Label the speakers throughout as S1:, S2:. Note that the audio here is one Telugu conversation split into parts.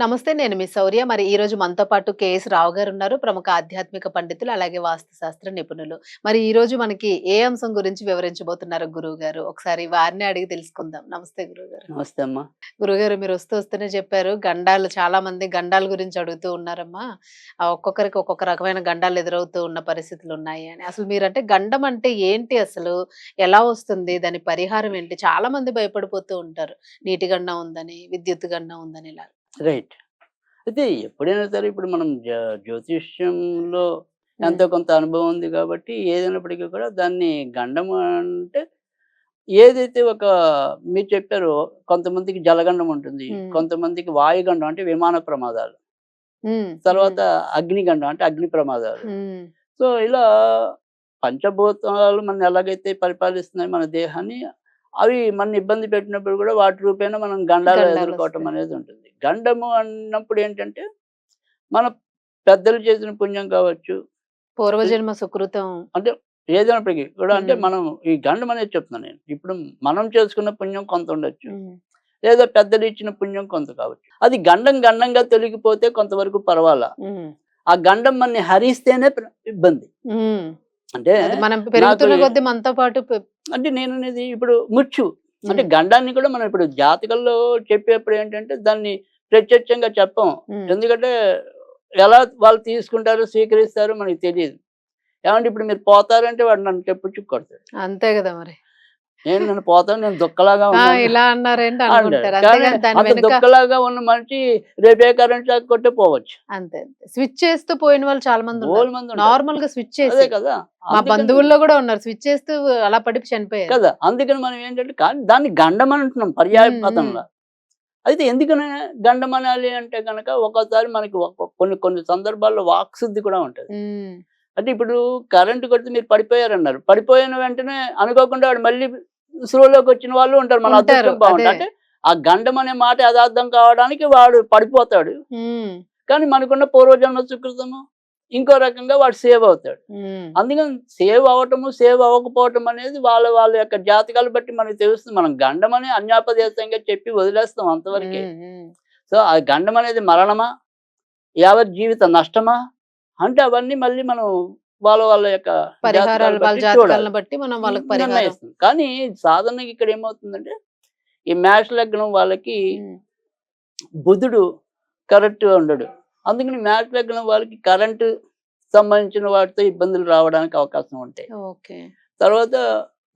S1: నమస్తే నేను మీ శౌర్య. మరి ఈ రోజు మనతో పాటు కేఎస్ రావు గారు ఉన్నారు. ప్రముఖ ఆధ్యాత్మిక పండితులు అలాగే వాస్తు శాస్త్ర నిపుణులు. మరి ఈ రోజు మనకి ఏ అంశం గురించి వివరించబోతున్నారు గురువు గారు? ఒకసారి వారిని అడిగి తెలుసుకుందాం. నమస్తే గురువు గారు.
S2: నమస్తే అమ్మా.
S1: గురుగారు మీరు వస్తూ వస్తూనే చెప్పారు గండాలు చాలా మంది గండాల గురించి అడుగుతూ ఉన్నారమ్మా. ఆ ఒక్కొక్కరికి ఒక్కొక్క రకమైన గండాలు ఎదురవుతూ ఉన్న పరిస్థితులు ఉన్నాయి అని. అసలు మీరంటే గండం అంటే ఏంటి అసలు? ఎలా వస్తుంది? దాని పరిహారం ఏంటి? చాలా మంది భయపడిపోతూ ఉంటారు. నీటి గండం ఉందని విద్యుత్ గండం ఉందని ఇలా.
S2: రైట్. అయితే ఎప్పుడైనా సరే ఇప్పుడు మనం జ్యో- జ్యోతిష్యంలో ఎంతో కొంత అనుభవం ఉంది కాబట్టి ఏదైనప్పటికీ కూడా దాన్ని గండం అంటే ఏదైతే ఒక మీరు చెప్పారో కొంతమందికి జలగండం ఉంటుంది. కొంతమందికి వాయుగండం అంటే విమాన ప్రమాదాలు. తర్వాత అగ్నిగండం అంటే అగ్ని ప్రమాదాలు. సో ఇలా పంచభూతాలు మన ఎలాగైతే పరిపాలిస్తున్నాయి మన దేహాన్ని అవి మన ఇబ్బంది పెట్టినప్పుడు కూడా వాటి రూపేణ మనం గండాలు ఎదుర్కోవటం. అనేది ఉంటుంది. గండము అన్నప్పుడు ఏంటంటే మన పెద్దలు చేసిన పుణ్యం కావచ్చు
S1: పూర్వజన్మ సుకృతం.
S2: అంటే ఏదైనప్పటికీ కూడా అంటే. మనం ఈ గండం అనేది చెప్తున్నాను నేను. ఇప్పుడు మనం చేసుకున్న పుణ్యం కొంత ఉండొచ్చు. లేదా పెద్దలు ఇచ్చిన పుణ్యం కొంత కావచ్చు. అది గండం గండంగా తొలగిపోతే కొంతవరకు పర్వాలా? ఆ గండం మనని హరిస్తేనే ఇబ్బంది. అంటే
S1: మనం పెరుగుతున్న కొద్దీ మనతో పాటు
S2: అంటే నేను అనేది ఇప్పుడు ముచ్చు అంటే గండాన్ని కూడా మనం ఇప్పుడు జాతకంలో చెప్పేప్పుడు ఏంటంటే దాన్ని ప్రత్యక్షంగా చెప్పం. ఎందుకంటే ఎలా వాళ్ళు తీసుకుంటారు స్వీకరిస్తారో మనకి తెలియదు. ఏమంటే ఇప్పుడు మీరు పోతారంటే వాడు నన్ను చెప్పుచ్చు కొడతాడు.
S1: అంతే కదా మరి.
S2: నేను నన్ను పోతాను నేను దుక్కలాగా ఉన్నాను.
S1: ఇలా అన్నారేంటి. అనుకుంటారు.
S2: దుక్కలాగా ఉన్న మనిషి రేపే కరెంట్ షాక్ కొట్టే పోవచ్చు.
S1: అంతే స్విచ్ చేస్తూ పోయిన వాళ్ళు చాలా మంది. నార్మల్గా స్విచ్
S2: అదే
S1: చేసి
S2: కదా.
S1: మా బంధువుల్లో కూడా ఉన్నారు. స్విచ్ చేస్తూ అలా పడి చనిపోయారు.
S2: కదా. అందుకని మనం ఏంటంటే కానీ దాన్ని గండం అని అంటున్నాం పర్యాయ పదంలో అయితే ఎందుకని గండం అనాలి అంటే కనుక ఒక్కోసారి మనకి కొన్ని కొన్ని సందర్భాల్లో వాక్శుద్ధి కూడా ఉంటుంది. అంటే ఇప్పుడు కరెంటు కొడితే మీరు పడిపోయారన్నారు. పడిపోయిన వెంటనే అనుకోకుండా వాడు మళ్ళీ స్లోలోకి వచ్చిన వాళ్ళు ఉంటారు. మన అదృష్టం బాగుంటుంది. అంటే ఆ గండం అనే మాట యథార్థం కావడానికి వాడు పడిపోతాడు. కానీ మనకున్న పూర్వజన్మ సుకృతము ఇంకో రకంగా వాడు సేవ్ అవుతాడు. అందుకని సేవ్ అవ్వటము సేవ్ అవ్వకపోవటం అనేది వాళ్ళ వాళ్ళ యొక్క జాతకాలు బట్టి మనకు తెలుస్తుంది. మనం గండం అని అన్యాపదేశంగా చెప్పి వదిలేస్తాం అంతవరకే. సో ఆ గండం అనేది మరణమా? యావత్ జీవిత నష్టమా? అంటే అవన్నీ మళ్ళీ మనం వాళ్ళ వాళ్ళ యొక్క
S1: పరిహారాలు
S2: బట్టి
S1: మనం వాళ్ళకి పరిహారం.
S2: కానీ సాధారణంగా ఇక్కడ ఏమవుతుందంటే ఈ మేష లగ్నం వాళ్ళకి బుధుడు కరెక్ట్ ఉండడు. అందుకని మేష లగ్నం వాళ్ళకి కరెంటు సంబంధించిన వాటితో ఇబ్బందులు రావడానికి అవకాశం ఉంటాయి.
S1: ఓకే.
S2: తర్వాత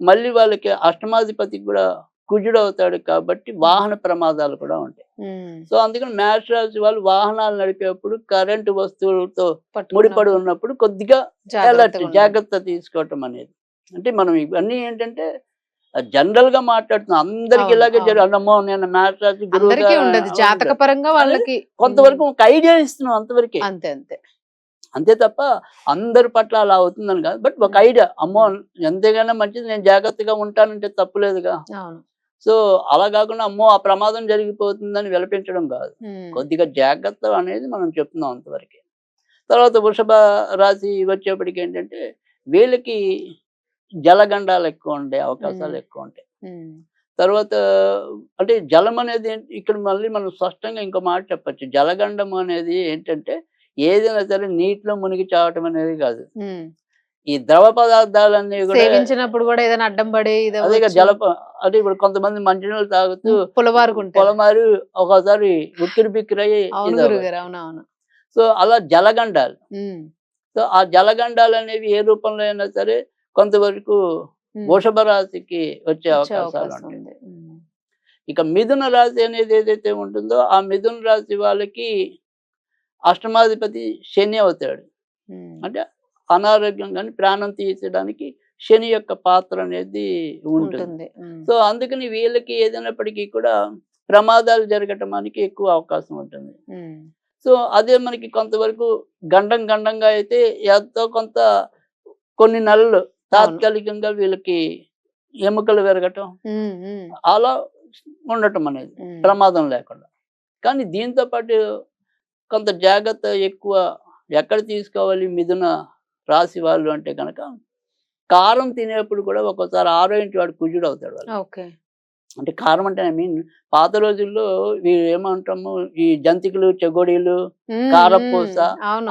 S2: మళ్ళీ వాళ్ళకి అష్టమాధిపతి కూడా కుజుడు అవుతాడు కాబట్టి వాహన ప్రమాదాలు కూడా ఉంటాయి. సో అందుకని మేష రాశి వాళ్ళు వాహనాలు నడిపేప్పుడు కరెంటు వస్తువులతో ముడిపడి ఉన్నప్పుడు కొద్దిగా అలర్ట్. జాగ్రత్త తీసుకోవటం అనేది. అంటే మనం ఇవన్నీ ఏంటంటే జనరల్గా మాట్లాడుతున్నాం అందరికి ఇలాగే
S1: అవును.
S2: జరుగు అమ్మో నేను మ్యాథ్స్ రాసి
S1: ఉండదు. జాతక పరంగా వాళ్ళకి
S2: కొంతవరకు ఒక ఐడియా ఇస్తున్నాం అంతవరకే.
S1: అంతే అంతే.
S2: అంతే తప్ప అందరి పట్ల అలా అవుతుందని కాదు. బట్ ఒక ఐడియా అమ్మో ఎంతైనా మంచిది నేను జాగ్రత్తగా ఉంటానంటే తప్పులేదుగా. సో అలా కాకుండా అమ్మో ఆ ప్రమాదం జరిగిపోతుందని విలపించడం కాదు. కొద్దిగా జాగ్రత్త అనేది మనం చెప్తున్నాం అంతవరకే. తర్వాత వృషభ రాశి వచ్చేప్పటికి ఏంటంటే వీళ్ళకి జలగండాలు ఎక్కువ ఉండే అవకాశాలు. ఎక్కువ ఉంటాయి. తర్వాత అంటే జలం అనేది ఇక్కడ మళ్ళీ మనం స్పష్టంగా ఇంకో మాట చెప్పచ్చు. జలగండం అనేది ఏంటంటే ఏదైనా సరే నీటిలో మునిగి చావటం అనేది కాదు. ఈ ద్రవ పదార్థాలన్నీ
S1: సేవించినప్పుడు కూడా ఏదైనా అడ్డం పడి
S2: అదే
S1: అవ్వచ్చు.
S2: జల అంటే ఇప్పుడు కొంతమంది మంచినీళ్ళు తాగుతూ
S1: పులవారుకుంటారు.
S2: పొలమారి ఒకసారి ఉక్కిరి
S1: అవును
S2: సో అలా జలగండాలు. సో ఆ జలగండాలు అనేవి ఏ రూపంలో అయినా సరే కొంతవరకు. వృషభ రాశికి వచ్చే అవకాశాలు
S1: ఉమ్,
S2: ఇక మిథున రాశి అనేది ఏదైతే ఉంటుందో ఆ మిథున రాశి వాళ్ళకి అష్టమాధిపతి శని అవుతాడు. అంటే అనారోగ్యం కానీ ప్రాణం తీర్చడానికి శని యొక్క పాత్ర అనేది ఉంటుంది. సో అందుకని వీళ్ళకి ఏదైనప్పటికీ కూడా ప్రమాదాలు జరగటానికి ఎక్కువ అవకాశం ఉంటుంది. సో అదే మనకి కొంతవరకు గండం గండంగా అయితే ఎంతో కొంత కొన్ని నెలలు తాత్కాలికంగా వీళ్ళకి ఎముకలు పెరగటం అలా ఉండటం అనేది. ప్రమాదం లేకుండా. కానీ దీంతో పాటు కొంత జాగ్రత్త ఎక్కువ ఎక్కడ తీసుకోవాలి మిథున రాశి వాళ్ళు అంటే కనుక కారం తినేప్పుడు కూడా ఒక్కోసారి ఆరో ఇంటి వాడు కుజుడు అవుతాడు వాళ్ళు
S1: ఓకే.
S2: అంటే కారం అంటే ఐ మీన్ పాత రోజుల్లో ఏమంటాము ఈ జంతికలు చెగోడీలు కారపూస,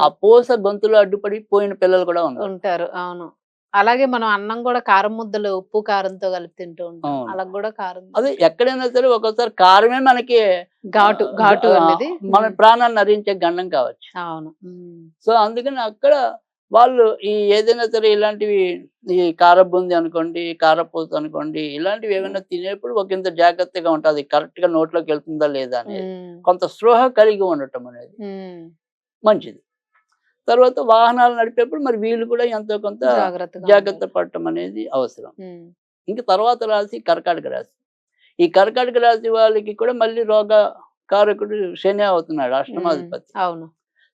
S2: ఆ పూస గొంతులో అడ్డుపడి పోయిన పిల్లలు కూడా ఉన్నారు.
S1: ఉంటారు. అవును. అలాగే మనం అన్నం కూడా కారం ముద్దలు ఉప్పు కారంతో కలిపి తింటూ ఉంటాం. అలా కూడా కారం
S2: అదే ఎక్కడైనా సరే ఒక్కోసారి కారమే మనకి
S1: ఘాటు ఘాటు అనేది.
S2: మన ప్రాణాన్ని నరించే గండం కావచ్చు.
S1: అవును.
S2: సో అందుకని అక్కడ వాళ్ళు ఈ ఏదైనా సరే ఇలాంటివి ఈ కార బూంది అనుకోండి కారపూస అనుకోండి ఇలాంటివి ఏమైనా తినేప్పుడు ఒక ఇంత జాగ్రత్తగా ఉంటుంది. కరెక్ట్గా నోట్లోకి వెళ్తుందా లేదా అనేది. కొంత స్పృహ కలిగి ఉండటం అనేది. మంచిది. తర్వాత వాహనాలు నడిపేప్పుడు మరి వీళ్ళు కూడా ఎంతో కొంత జాగ్రత్త. పడటం అనేది అవసరం. ఇంక తర్వాత రాశి కర్కాటక రాశి. ఈ కర్కాటక రాశి వాళ్ళకి కూడా మళ్ళీ రోగ కారకుడు శని అవుతున్నాడు అష్టమాధిపతి.
S1: అవును.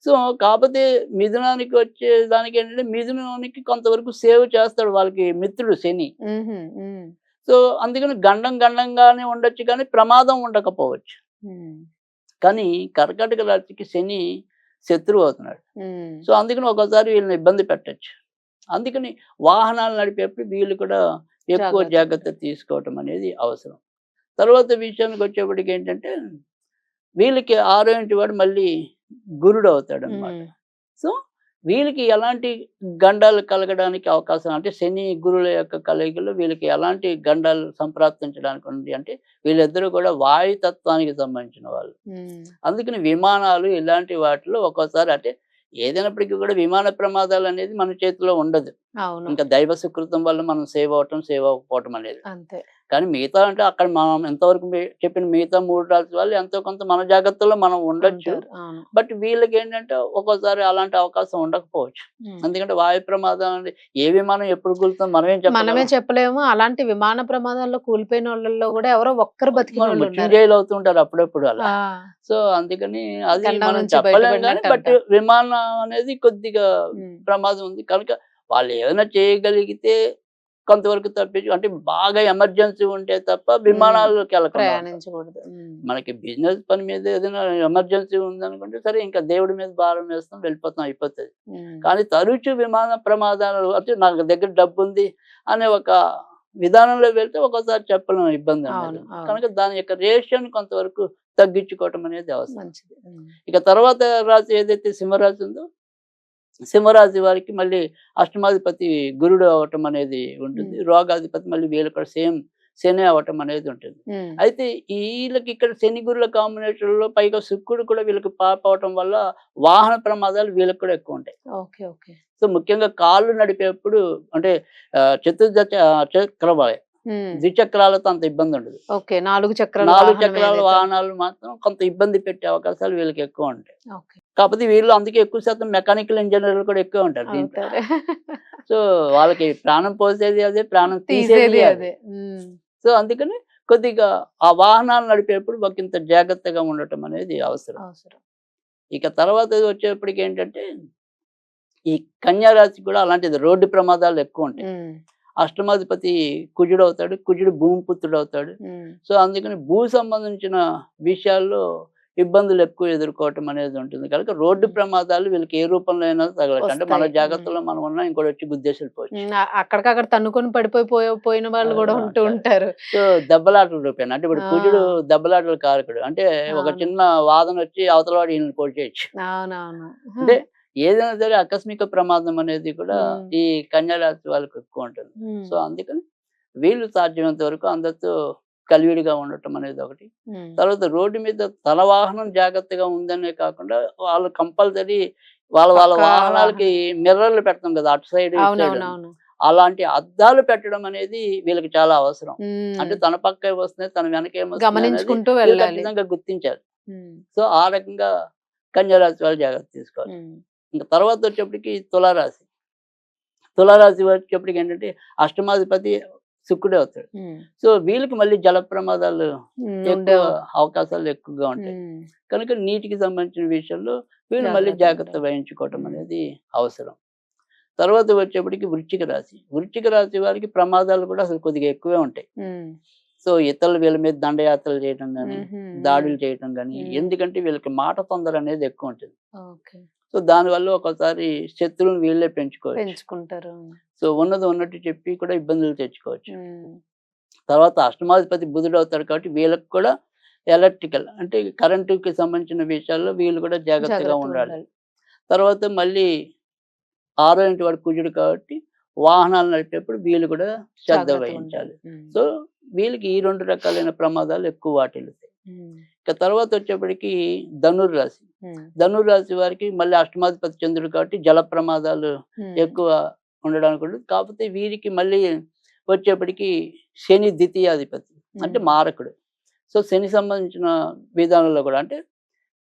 S2: సో కాకపోతే మిథునానికి వచ్చే దానికి ఏంటంటే మిథునానికి కొంతవరకు సేవ్ చేస్తాడు వాళ్ళకి మిత్రుడు శని. సో అందుకని గండం గండంగానే ఉండొచ్చు కానీ ప్రమాదం ఉండకపోవచ్చు. కానీ కర్కాటక రాశికి శని శత్రువు అవుతున్నాడు. సో అందుకని ఒక్కోసారి వీళ్ళని ఇబ్బంది పెట్టచ్చు. అందుకని వాహనాలు నడిపేప్పుడు వీళ్ళు కూడా ఎక్కువ
S1: జాగ్రత్త.
S2: తీసుకోవటం అనేది అవసరం. తర్వాత విషయానికి వచ్చేప్పటికి ఏంటంటే వీళ్ళకి ఆరో ఇంటి వాడు మళ్ళీ గురుడు అవుతాడు అనమాట సో వీళ్ళకి ఎలాంటి గండాలు కలగడానికి అవకాశం అంటే శని గురుల యొక్క కలయికలో వీళ్ళకి ఎలాంటి గండాలు సంప్రాప్తించడానికి ఉంది అంటే వీళ్ళిద్దరూ కూడా వాయుతత్వానికి సంబంధించిన వాళ్ళు. అందుకని విమానాలు ఇలాంటి వాటిలో ఒక్కోసారి అంటే ఏదైనప్పటికీ కూడా విమాన ప్రమాదాలు అనేది మన చేతిలో ఉండదు.
S1: అవును.
S2: ఇంకా దైవ సుకృతం వల్ల మనం సేవ్ అవటం సేవ్ అవ్వకపోవటం అనేది.
S1: అంతే.
S2: కానీ మిగతా అంటే అక్కడ మనం ఎంతవరకు చెప్పిన మిగతా మూడు రాశి వాళ్ళు ఎంతో కొంత మన జాగ్రత్తలో మనం ఉండొచ్చు. బట్ వీళ్ళకి ఏంటంటే ఒక్కోసారి అలాంటి అవకాశం ఉండకపోవచ్చు. ఎందుకంటే వాయు ప్రమాదం అనేది ఏ విమానం ఎప్పుడు కూలుతుందో మనమేం
S1: మనమే
S2: చెప్పలేము.
S1: చెప్పలేము అలాంటి విమాన ప్రమాదాల్లో కూలిపోయిన వాళ్ళలో కూడా ఎవరో ఒక్కరు ఉన్నారు
S2: మృత్యుంజయులు అవుతుంటారు అప్పుడప్పుడు అలా. సో అందుకని అది మనం
S1: నుంచి
S2: చెప్పలేం కానీ బట్ విమానం అనేది కొద్దిగా ప్రమాదం ఉంది. కనుక వాళ్ళు ఏమైనా చేయగలిగితే కొంతవరకు తప్పించు అంటే బాగా ఎమర్జెన్సీ ఉంటే తప్ప విమానాల్లోకి వెళ్ళకుండా ఉంటాం.
S1: ప్రయాణించకూడదు. ఉమ్,
S2: మనకి బిజినెస్ పని మీద ఏదైనా ఎమర్జెన్సీ ఉందనుకుంటే సరే ఇంకా దేవుడి మీద భారం వేస్తాం వెళ్ళిపోతాం అయిపోతుంది. కానీ తరచు విమాన ప్రమాదాలు అంటే నాకు దగ్గర డబ్బు ఉంది అనే ఒక విధానంలో వెళ్తే ఒక్కోసారి చెప్పలేం ఇబ్బంది. కనుక దాని యొక్క రేషన్ కొంతవరకు తగ్గించుకోవటం అనేది అవసరం. ఇక తర్వాత రాశి ఏదైతే సింహరాశి ఉందో సింహరాశి వారికి మళ్ళీ అష్టమాధిపతి గురుడు అవటం అనేది ఉంటుంది. రోగాధిపతి మళ్ళీ వీళ్ళు కూడా సేమ్ శని అవటం అనేది ఉంటుంది. అయితే వీళ్ళకి ఇక్కడ శని గురుల కాంబినేషన్లో పైగా శుక్రుడు కూడా వీళ్ళకి పాప అవటం వల్ల వాహన ప్రమాదాలు వీళ్ళకి కూడా ఎక్కువ ఉంటాయి.
S1: Okay okay.
S2: సో ముఖ్యంగా కాళ్ళు నడిపేప్పుడు అంటే చతుర్దశ చక్ర
S1: ఉమ్,
S2: ద్విచక్రాలతో అంత ఇబ్బంది ఉండదు.
S1: ఓకే. నాలుగు చక్రాల
S2: నాలుగు చక్రాల వాహనాలు మాత్రం కొంత ఇబ్బంది పెట్టే అవకాశాలు వీళ్ళకి ఎక్కువ ఉంటాయి. కాకపోతే వీళ్ళు అందుకే ఎక్కువ శాతం మెకానికల్ ఇంజనీర్లు కూడా ఎక్కువ ఉంటారు దీంట్లో. సో వాళ్ళకి ప్రాణం పోసేది అదే ప్రాణం తీసేది అదే. సో అందుకని కొద్దిగా ఆ వాహనాలు నడిపేప్పుడు ఒక ఇంత జాగ్రత్తగా ఉండటం అనేది అవసరం. ఇక తర్వాత వచ్చేప్పటికి ఏంటంటే ఈ కన్యా రాశి కూడా అలాంటిది రోడ్డు ప్రమాదాలు ఎక్కువ ఉంటాయి. అష్టమాధిపతి కుజుడు అవుతాడు కుజుడు భూమిపుత్రుడు అవుతాడు సో అందుకని భూ సంబంధించిన విషయాల్లో ఇబ్బందులు ఎక్కువ ఎదుర్కోవటం అనేది ఉంటుంది. కనుక రోడ్డు. ప్రమాదాలు వీళ్ళకి ఏ రూపంలో అయినా తగలచ్చు అంటే మన. జాగ్రత్తలో మనం ఉన్నా ఇంకోటి వచ్చి గుద్దేశాలు పోవచ్చు
S1: ఉమ్, ఆ- అక్కడికక్కడ తన్నుకొని పడిపోయి పోయ- పోయిన వాళ్ళు కూడా ఉంటూ. ఉంటారు.
S2: సో దెబ్బలాటల రూపేణ అంటే ఇప్పుడు. కుజుడు దెబ్బలాటల కారకుడు. అంటే ఒక. చిన్న వాదన వచ్చి అవతల వాడు ఈయన పొడి చేయొచ్చు
S1: అవునవును.
S2: అంటే ఏదైనా సరే ఆకస్మిక ప్రమాదం అనేది కూడా. ఈ కన్యా రాశి వాళ్ళకి ఎక్కువ ఉంటుంది. సో అందుకని వీళ్ళు సాధ్యమైనంత వరకు అందరితో కలివిడిగా ఉండటం అనేది ఒకటి. తర్వాత రోడ్డు మీద తన వాహనం జాగ్రత్తగా ఉందనే కాకుండా వాళ్ళు కంపల్సరీ వాళ్ళ వాళ్ళ వాహనాలకి మిర్రర్లు పెడతాం కదా అటు సైడ్ అలాంటి అద్దాలు పెట్టడం అనేది వీళ్ళకి చాలా అవసరం. అంటే తన పక్క ఏమొస్తుంది తన వెనక ఏమొస్తుంది గుర్తించాలి. సో ఆ రకంగా కన్యారాశి వాళ్ళు జాగ్రత్త తీసుకోవాలి. ఇంకా తర్వాత వచ్చేప్పటికి తులారాశి. తులారాశి వచ్చేప్పటికి ఏంటంటే అష్టమాధిపతి శుక్రుడే అవుతాడు సో వీళ్ళకి మళ్ళీ జల ప్రమాదాలు. అవకాశాలు ఎక్కువగా ఉంటాయి. కనుక నీటికి సంబంధించిన విషయంలో వీళ్ళు మళ్ళీ జాగ్రత్త. వహించుకోవటం. అనేది అవసరం. తర్వాత వచ్చేప్పటికి వృశ్చిక రాశి. వృశ్చిక రాశి వారికి ప్రమాదాలు కూడా అసలు కొద్దిగా ఎక్కువే ఉంటాయి. సో ఇతరుల వీళ్ళ మీద దండయాత్రలు చేయటం కానీ దాడులు చేయటం కానీ. ఎందుకంటే వీళ్ళకి మాట తొందర అనేది ఎక్కువ ఉంటుంది. సో దానివల్ల ఒకసారి శత్రువులను వీళ్ళే పెంచుకోవచ్చు.
S1: పెంచుకుంటారు.
S2: సో ఉన్నది ఉన్నట్టు చెప్పి కూడా ఇబ్బందులు తెచ్చుకోవచ్చు. తర్వాత అష్టమాధిపతి బుధుడు అవుతాడు కాబట్టి వీళ్ళకి కూడా ఎలక్ట్రికల్ అంటే కరెంటుకి సంబంధించిన విషయాల్లో వీళ్ళు కూడా జాగ్రత్తగా ఉండాలి. తర్వాత మళ్ళీ ఆరో ఇంటి వాడు కుజుడు కాబట్టి వాహనాలు నడిపేటప్పుడు వీళ్ళు కూడా శ్రద్ధ వహించాలి. సో వీళ్ళకి ఈ రెండు రకాలైన ప్రమాదాలు ఎక్కువ వాటిల్లుతాయి. ఇక తర్వాత వచ్చేప్పటికి ధనుర్రాశి. ధనుర్రాశి వారికి మళ్ళీ అష్టమాధిపతి చంద్రుడు కాబట్టి జల ప్రమాదాలు. ఎక్కువ ఉండడానికి ఉంటుంది కాకపోతే వీరికి మళ్ళీ వచ్చేప్పటికి శని ద్వితీయాధిపతి అంటే. మారకుడు సో శని సంబంధించిన విధానంలో కూడా అంటే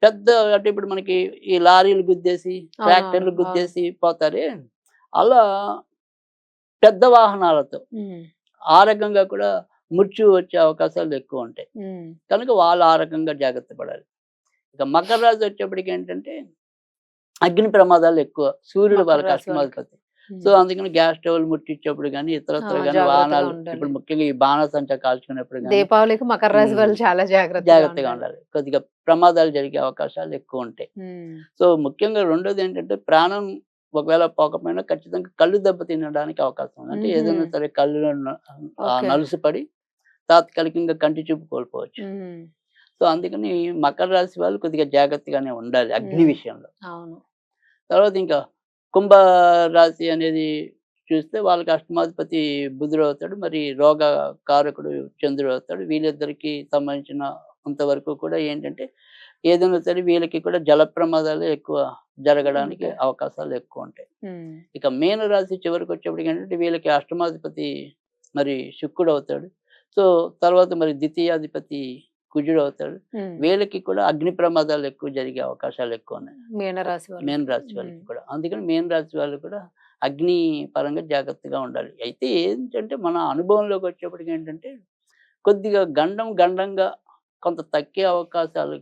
S2: పెద్ద అంటే ఇప్పుడు మనకి ఈ లారీలు గుద్దేసి ట్రాక్టర్లు. గుద్దేసి పోతారే అలా పెద్ద వాహనాలతో. ఆ రకంగా కూడా మృత్యు వచ్చే అవకాశాలు ఎక్కువ ఉంటాయి. కనుక వాళ్ళు ఆ రకంగా జాగ్రత్త పడాలి ఇక మకర రాశి వచ్చేప్పటికి ఏంటంటే అగ్ని ప్రమాదాలు ఎక్కువ సూర్యుడు వాళ్ళకి
S1: ఉమ్.
S2: సో అందుకని గ్యాస్ స్టవ్లు ముట్టించేప్పుడు కానీ ఇతరత్ర కానీ వాహనాలు. ఇప్పుడు ముఖ్యంగా ఈ బాణసంచ కాల్చుకునేప్పుడు కానీ
S1: దీపావళికి మకర రాశి వాళ్ళు. చాలా జాగ్రత్తగా
S2: జాగ్రత్తగా ఉండాలి కొద్దిగా ప్రమాదాలు జరిగే అవకాశాలు ఎక్కువ ఉంటాయి. సో ముఖ్యంగా రెండోది ఏంటంటే ప్రాణం ఒకవేళ పోకపోయినా ఖచ్చితంగా కళ్ళు దెబ్బ తినడానికి అవకాశం ఉంది అంటే ఏదైనా. సరే కళ్ళు. నలుసుపడి తాత్కాలికంగా కంటి చూపు కోల్పోవచ్చు. సో అందుకని మకర రాశి వాళ్ళు కొద్దిగా జాగ్రత్తగానే ఉండాలి అగ్ని. విషయంలో తర్వాత ఇంకా కుంభ రాశి అనేది చూస్తే వాళ్ళకి అష్టమాధిపతి బుధుడు అవుతాడు మరి రోగ కారకుడు చంద్రుడు అవుతాడు వీళ్ళిద్దరికి సంబంధించిన అంతవరకు కూడా ఏంటంటే ఏదైనా సరే వీళ్ళకి కూడా జల ప్రమాదాలు ఎక్కువ జరగడానికి. అవకాశాలు ఎక్కువ ఉంటాయి. ఇక మీన రాశి చివరికి వచ్చేప్పటికి ఏంటంటే వీళ్ళకి అష్టమాధిపతి మరి శుక్రుడు అవుతాడు సో తర్వాత మరి ద్వితీయాధిపతి కుజుడు అవుతాడు. వీళ్ళకి కూడా అగ్ని ప్రమాదాలు ఎక్కువ జరిగే అవకాశాలు ఎక్కువ ఉన్నాయి.
S1: మీనరాశి వాళ్ళు
S2: మేన్ రాశి వాళ్ళకి. కూడా. అందుకని మేన్ రాశి వాళ్ళు కూడా అగ్ని పరంగా జాగ్రత్తగా ఉండాలి. అయితే ఏంటంటే మన అనుభవంలోకి వచ్చేప్పటికి ఏంటంటే కొద్దిగా గండం గండంగా కొంత తగ్గే అవకాశాలు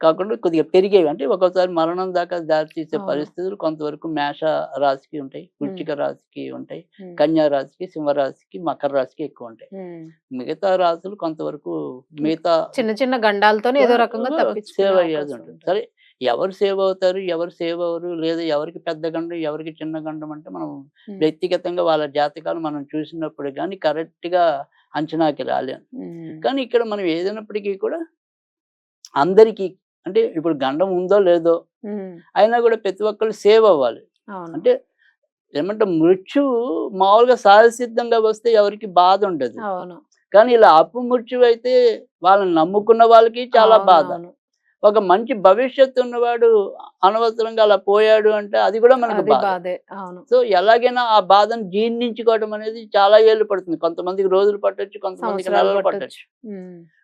S2: కాకుండా కొద్దిగా పెరిగేవి అంటే ఒక్కోసారి మరణం దాకా దారితీసే. పరిస్థితులు కొంతవరకు మేష రాశికి ఉంటాయి వృశ్చిక రాశికి ఉంటాయి. కన్యా రాశికి సింహరాశికి మకర రాశికి ఎక్కువ ఉంటాయి. మిగతా రాశులు కొంతవరకు మిగతా
S1: చిన్న చిన్న గండాలతోనే ఏదో రకంగా
S2: సేవ్ అయ్యేది ఉంటుంది. సరే ఎవరు సేవ్ అవుతారు ఎవరు సేవ్ అవ్వరు లేదా ఎవరికి పెద్ద గండం ఎవరికి చిన్న గండం అంటే మనం. వ్యక్తిగతంగా వాళ్ళ జాతకాలు మనం చూసినప్పుడు కానీ కరెక్ట్గా అంచనాకి రాలేము
S1: ఉమ్.
S2: కానీ ఇక్కడ మనం ఏదైనప్పటికీ కూడా అందరికీ అంటే ఇప్పుడు గండం ఉందో లేదో. అయినా కూడా ప్రతి ఒక్కరు సేవ్ అవ్వాలి. అంటే ఏమంటే మృత్యువు మామూలుగా సహజసిద్ధంగా వస్తే ఎవరికి బాధ ఉండదు. కానీ ఇలా అపమృత్యువు అయితే వాళ్ళని నమ్ముకున్న వాళ్ళకి చాలా బాధ. ఒక మంచి భవిష్యత్తు ఉన్నవాడు అనవసరంగా అలా పోయాడు అంటే అది కూడా మనకు బాధ. సో ఎలాగైనా ఆ బాధను జీర్ణించుకోవడం అనేది చాలా ఏళ్ళు పడుతుంది. కొంతమందికి రోజులు పట్టొచ్చు కొంతమందికి నెలలు
S1: పట్టొచ్చు.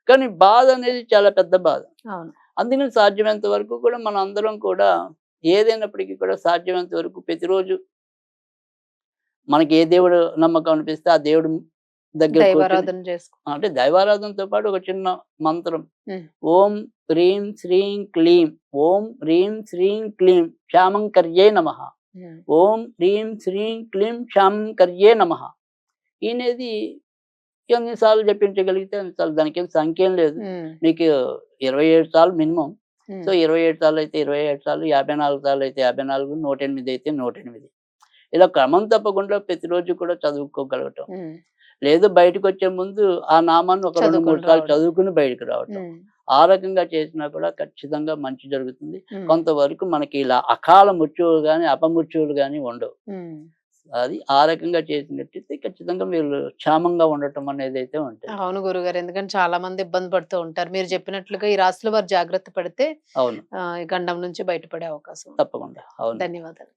S2: కానీ బాధ అనేది చాలా పెద్ద బాధ. అందుకని సాధ్యమైనంత వరకు కూడా మన అందరం కూడా ఏదైనప్పటికీ కూడా సాధ్యమైనంత వరకు ప్రతిరోజు మనకి ఏ దేవుడు నమ్మకం అనిపిస్తే ఆ దేవుడు దగ్గర అంటే దైవారాధనతో పాటు ఒక చిన్న మంత్రం. ఓం హ్రీం శ్రీం క్లీం ఓం హ్రీం శ్రీం క్లీం శ్యామంకర్యే నమ. ఓం హ్రీం శ్రీం క్లీం శ్యామంకర్యే నమ ఈయనది ఎన్నిసార్లు చెప్పించగలిగితే అన్నిసార్లు దానికి ఏం సంఖ్య ఏం లేదు. మీకు ఇరవై ఏడు సార్లు మినిమం. సో ఇరవై ఏడు సార్లు అయితే ఇరవై ఏడు సార్లు యాభై నాలుగు సార్లు అయితే యాభై నాలుగు నూట ఎనిమిది అయితే నూట ఎనిమిది ఇలా క్రమం తప్పకుండా ప్రతిరోజు కూడా చదువుకోగలగటం. లేదు బయటకు వచ్చే ముందు ఆ నామాన్ని ఒక రెండు మూడు సార్లు. చదువుకుని బయటకు రావటం. ఆ రకంగా చేసినా కూడా ఖచ్చితంగా మంచి జరుగుతుంది. కొంతవరకు మనకి ఇలా అకాల మృత్యువులు కానీ అపమృత్యువులు కానీ ఉండవు. అది ఆ రకంగా చేసినట్టయితే ఖచ్చితంగా మీరు క్షేమంగా ఉండటం అనేది అయితే ఉంటుంది.
S1: అవును గురుగారు. ఎందుకంటే చాలా మంది ఇబ్బంది పడుతూ ఉంటారు. మీరు చెప్పినట్లుగా ఈ రాశుల వారు జాగ్రత్త పడితే
S2: అవును.
S1: గండం నుంచి బయటపడే అవకాశం.
S2: తప్పకుండా. అవును.
S1: ధన్యవాదాలు.